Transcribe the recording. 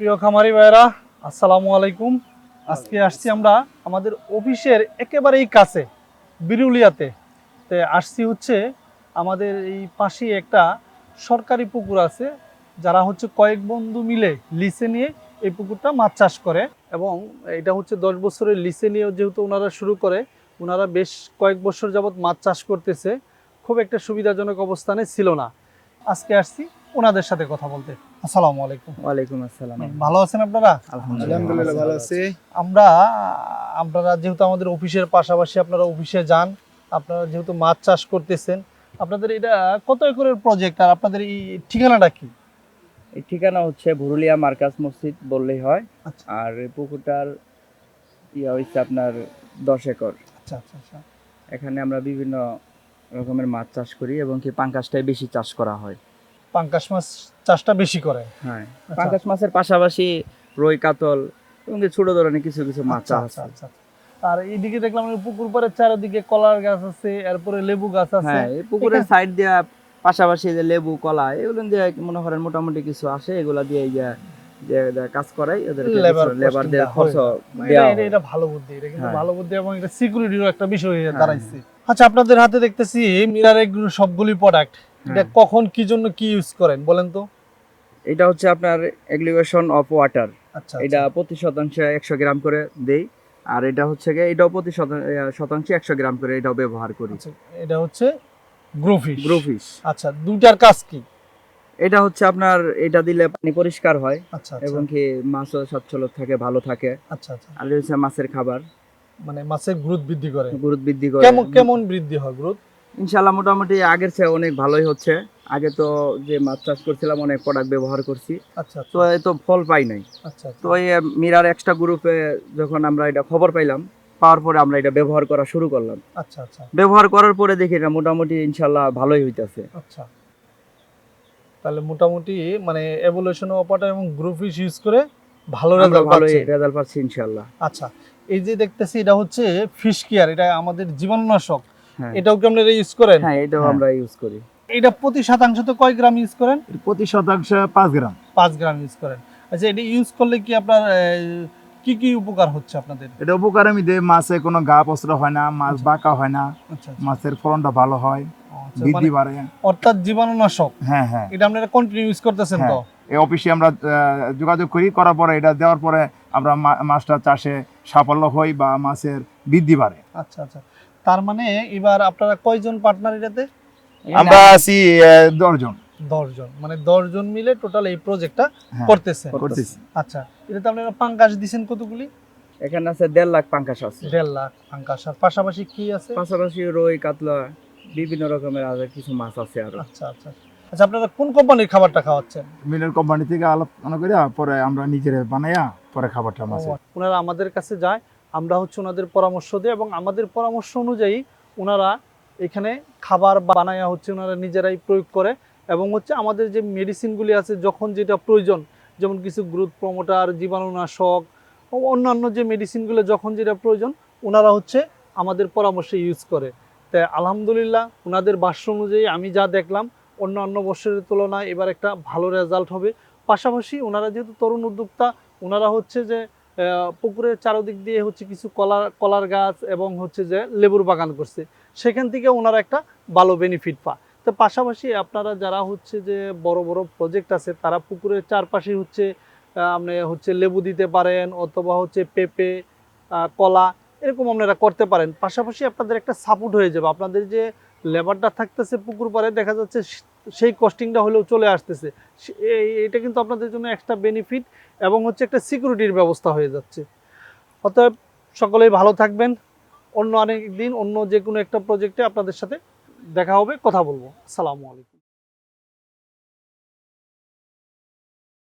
প্রিয় খামারি ভাইরা আসসালামু আলাইকুম। আজকে আসছি আমরা আমাদের অফিসের একেবারেই কাছে, বিরুলিয়াতে। তে আসছি হচ্ছে আমাদের এই পাশেই একটা সরকারি পুকুর আছে, যারা হচ্ছে কয়েক বন্ধু মিলে লিসে নিয়ে এই পুকুরটা মাছ চাষ করে। এবং এটা হচ্ছে দশ বছরের লিসে নিয়ে যেহেতু ওনারা শুরু করে, ওনারা বেশ কয়েক বছর যাবৎ মাছ চাষ করতেছে। খুব একটা সুবিধাজনক অবস্থানে ছিল না। আজকে আসছি ওনাদের সাথে কথা বলতে। আসসালামু আলাইকুম। ওয়ালাইকুম আসসালাম। ভালো আছেন আপনারা? আলহামদুলিল্লাহ। ভালো আছি। আমরা আপনারা যেহেতু আমাদের অফিসের পাশাপাশি আপনারা অফিসে যান আপনারা যেহেতু মাছ চাষ করতেছেন আপনাদের এটা কত একরের প্রজেক্ট আর আপনাদের এই ঠিকানাটা কি? এই ঠিকানা হচ্ছে ভুরুলিয়া মার্কাস মসজিদ বললেই হয়। আচ্ছা। আর পুকুরটার ইয়া হচ্ছে আপনার দশ একর। আচ্ছা আচ্ছা আচ্ছা। এখানে আমরা বিভিন্ন রকমের মাছ চাষ করি এবং কি পাঙ্কাশটাই বেশি চাষ করা হয়। পাঙ্কাশ মাছ চাষটা বেশি করে। হ্যাঁ আচ্ছা। পাঙ্কাশ মাছের পাশাপাশি রই কাতল এবং ছোট ধরনের কিছু কিছু মাছ আচ্ছা চাষ আচ্ছা আছে আচ্ছা। আর এইদিকে দেখলাম পুকুর পাড়ের চারিদিকে কলার গাছ আছে এরপরে লেবু গাছ আছে। হ্যাঁ এই পুকুরের সাইড দিয়া পাশাপাশি যে লেবু কলা এগুলো দিয়ে মনে করেন মোটামুটি কিছু আসে এগুলা দিয়ে এই যে কাজ করাই ওদের Labor লেবার costing দিয়ে টা খরচ এটা- ভালো বুদ্ধি এটা কিন্তু হ্যাঁ। ভালো বুদ্ধি এবং এটা সিকিউরিটিরও একটা বিষয় হয়ে হ্যাঁ, দাঁড়াইছে। আচ্ছা আপনাদের হাতে দেখতেছি মিরার এগুলো সবগুলি প্রোডাক্ট এটা। কখন কি জন্য কি ইউজ করেন বলেন তো? এটা হচ্ছে আপনার এগ্লিভেশন অফ ওয়াটার আচ্ছা এটা প্রতি শতাংশে একশো গ্রাম করে দেই। আর এটা হচ্ছে গিয়ে এটাও প্রতি শতাংশে একশো গ্রাম করে এটাও ব্যবহার করি। আচ্ছা, এটা হচ্ছে গ্রোফিশ। গ্রোফিস আচ্ছা দুইটার কাজ কি? এটা হচ্ছে আপনার এটা দিলে পানি পরিষ্কার হয় আচ্ছা এবং আচ্ছা কি মাছও সচ্ছল থাকে ভালো থাকে। আচ্ছা আচ্ছা। আর হচ্ছে মাছের খাবার। মানে মাছের গ্রোথ বৃদ্ধি করে। গ্রোথ বৃদ্ধি করে। কেমন কেমন বৃদ্ধি হয় গ্রোথ? ইনশাল্লাহ মোটামুটি আগের চেয়ে অনেক ভালোই হচ্ছে। আগে তো যে মাছ চাষ করছিলাম অনেক প্রোডাক্ট ব্যবহার করছি। আচ্ছা তো এই তো ফল পাই নাই। আচ্ছা আচ্ছা। তো এই মিরার এক্সট্রা গ্রুপে যখন আমরা এটা খবর পাইলাম পাওয়ার পরে আমরা এটা ব্যবহার করা শুরু করলাম। আচ্ছা আচ্ছা। ব্যবহার করার পরে দেখি এটা মোটামুটি ইনশাল্লাহ ভালোই হইতেছে। আচ্ছা। তাহলে মোটামুটি মানে এভলিউশন অপারটা এবং গ্রোফিশ ইউজ করে ভালো রেজাল্ট ভালোই পাচ্ছি। রেজাল্ট পাচ্ছি ইনশাল্লাহ। আচ্ছা। এই যে দেখতেছি এটা হচ্ছে ফিশ কেয়ার এটা আমাদের জীবাণুনাশক। এটাও কি আপনারা ইউজ করেন? হ্যাঁ এটাও হ্যাঁ। আমরা ইউজ করি। এটা প্রতি শতাংশ তো কয় গ্রাম ইউজ করেন? প্রতি শতাংশ পাঁচ গ্রাম। পাঁচ গ্রাম ইউজ করেন। আচ্ছা এটা ইউজ করলে কি আপনার কি কি উপকার হচ্ছে আপনাদের? এটা উপকার আমি দেই মাছে কোনো গা হয় না মাছ বাঁকা হয় না আচ্ছা আচ্ছা। মাছের ফলনটা ভালো হয় আচ্ছা, বৃদ্ধি মানে বাড়ে। অর্থাৎ জীবাণুনাশক। হ্যাঁ হ্যাঁ। এটা আপনারা কন্টিনিউ ইউজ করতেছেন তো? এই অফিসে আমরা আহ, যোগাযোগ করি করার পরে এটা দেওয়ার পরে আমরা মাছটা চাষে সাফল্য হই বা মাছের বৃদ্ধি বাড়ে। আচ্ছা আচ্ছা। তার মানে এবার আপনারা কয়জন পার্টনার এটাতে? আমরা আছি দশজন। দশজন। মানে দশজন মিলে টোটাল এই প্রজেক্টটা হ্যাঁ, করতেছেন। করতেছি। আচ্ছা এটাতে আপনারা পাঙ্কাশ দিছেন কতগুলি? এখানে আছে দেড় লাখ পাঙ্কাশ আছে। দেড় লাখ পাঙ্কাশ আর পাশাপাশি কি আছে? পাশাপাশি রই কাতলা বিভিন্ন রকমের আর কিছু মাছ আছে আর। আচ্ছা আচ্ছা। আচ্ছা আপনারা কোন কোম্পানির খাবারটা খাওয়াচ্ছেন? মিলের কোম্পানি থেকে আলোচনা করে পরে আমরা নিজেরা বানাইয়া পরে খাবারটা মাছে ওনারা আমাদের কাছে যায় আমরা হচ্ছে ওনাদের পরামর্শ দিই এবং আমাদের পরামর্শ অনুযায়ী ওনারা এখানে খাবার বানায়া হচ্ছে ওনারা নিজেরাই প্রয়োগ করে এবং হচ্ছে আমাদের যে মেডিসিনগুলি আছে, যখন যেটা প্রয়োজন, যেমন কিছু গ্রোথ প্রমোটার জীবাণুনাশক, অন্যান্য যে মেডিসিনগুলো যখন যেটা প্রয়োজন, ওনারা হচ্ছে আমাদের পরামর্শে ইউজ করে। তাই আলহামদুলিল্লাহ ওনাদের ভাষ্য অনুযায়ী আমি যা দেখলাম, অন্যান্য বছরের তুলনায় এবার একটা ভালো রেজাল্ট হবে। পাশাপাশি ওনারা যেহেতু তরুণ উদ্যোক্তা, ওনারা হচ্ছে যে পুকুরের চারদিক দিয়ে হচ্ছে কিছু কলার কলার গাছ এবং হচ্ছে যে লেবুর বাগান করছে। সেখান থেকে ওনারা একটা ভালো বেনিফিট পায় তো পাশাপাশি আপনারা যারা হচ্ছে যে বড় বড় প্রজেক্ট আছে, তারা পুকুরের চারপাশে হচ্ছে আপনি হচ্ছে লেবু দিতে পারেন অথবা হচ্ছে পেঁপে কলা, এরকম আপনারা করতে পারেন। পাশাপাশি আপনাদের একটা সাপোর্ট হয়ে যাবে। আপনাদের যে লেবারটা থাকতেছে পুকুর পাড়ে, দেখা যাচ্ছে সেই কস্টিংটা হলেও চলে আসতেছে। এটা কিন্তু আপনাদের জন্য একটা বেনিফিট এবং হচ্ছে একটা সিকিউরিটির ব্যবস্থা হয়ে যাচ্ছে। অতএব সকলেই ভালো থাকবেন। অন্য আরেক দিন অন্য যে কোনো একটা প্রজেক্টে আপনাদের সাথে দেখা হবে, কথা বলব। আসসালামু আলাইকুম।